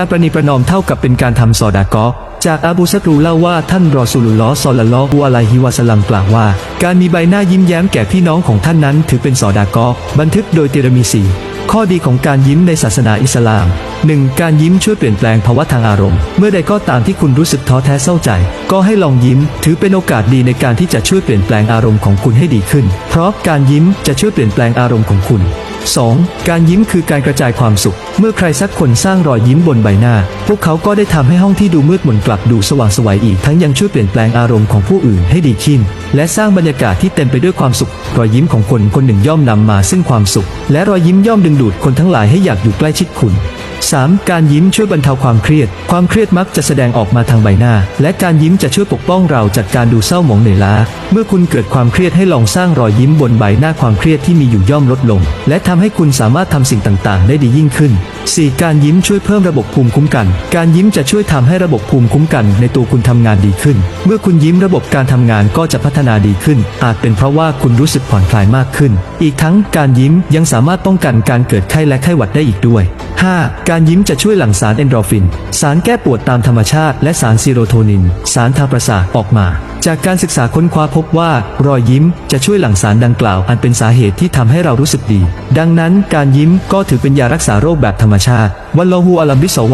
การประนีประนอมเท่ากับเป็นการทำซอดากอจากอาบูซักรูเล่าว่าท่านรอสูลุลลอฮ์ศ็อลลอฮุอะลัยฮิวะสลัมกล่าวว่า การมีใบหน้ายิ้มแย้มแก่พี่น้องของท่านนั้นถือเป็นซอดากอบันทึกโดยเตรมิซีข้อดีของการยิ้มในศาสนาอิสลาม 1. การยิ้มช่วยเปลี่ยนแปลงภาวะทางอารมณ์ เมื่อใดก็ตามที่คุณรู้สึกท้อแท้เศร้าใจ ก็ให้ลองยิ้ม ถือเป็นโอกาสดีในการที่จะช่วยเปลี่ยนแปลงอารมณ์ของคุณให้ดีขึ้น เพราะการยิ้มจะช่วยเปลี่ยนแปลงอารมณ์ของคุณ 2. การยิ้มคือการกระจายความสุข เมื่อใครสักคนสร้างรอยยิ้มบนใบหน้า พวกเขาก็ได้ทำให้ห้องที่ดูมืดมนกลับดูสว่างสวัยอีกทั้งยังช่วยเปลี่ยนแปลงอารมณ์ของผู้อื่นให้ดีขึ้น และสร้างบรรยากาศที่เต็มไปด้วยความสุข รอยยิ้มของคนคนหนึ่งย่อมนำมาซึ่งความสุข และรอยยิ้มย่อมดึงดูดคนทั้งหลายให้อยากอยู่ใกล้ชิดคุณ 3. การยิ้มช่วยบรรเทาความเครียด ความเครียดมักจะแสดงออกมาทางใบหน้า และการยิ้มจะช่วยปกป้องเราจากการดูเศร้าหมองเหนื่อยล้า เมื่อคุณเกิดความเครียดให้ลองสร้างรอยยิ้มบนใบหน้าความเครียดที่มีอยู่ย่อมลดลง และทำให้คุณสามารถทำสิ่งต่างๆ ได้ดียิ่งขึ้น 4. การยิ้มช่วยเพิ่มระบบภูมิคุ้มกัน การยิ้มจะช่วยทำให้ระบบภูมิคุ้มกัน ในตัวคุณทำงานดีขึ้น เมื่อคุณยิ้มระบบการทำงานก็จะพัฒนาดีขึ้น อาจเป็นเพราะว่าคุณรู้สึกผ่อนคลายมากขึ้น อีกทั้งการยิ้มยังสามารถป้องกันการเกิดไข้และไข้หวัดได้อีกด้วย 5. การยิ้มจะช่วยหลั่งสารเอนโดรฟิน สารแก้ปวดตามธรรมชาติ และสารซีโรโทนิน สารทางประสาทออกมา จากการศึกษาค้นคว้าพบว่า รอยยิ้มจะช่วยหลั่งสารดังกล่าว อันเป็นสาเหตุที่ทำให้เรารู้สึกดี ดังนั้นการยิ้มก็ถือเป็นยารักษาโรคแบบธรรมชาติ วัลลอฮูอัลัมบิสวา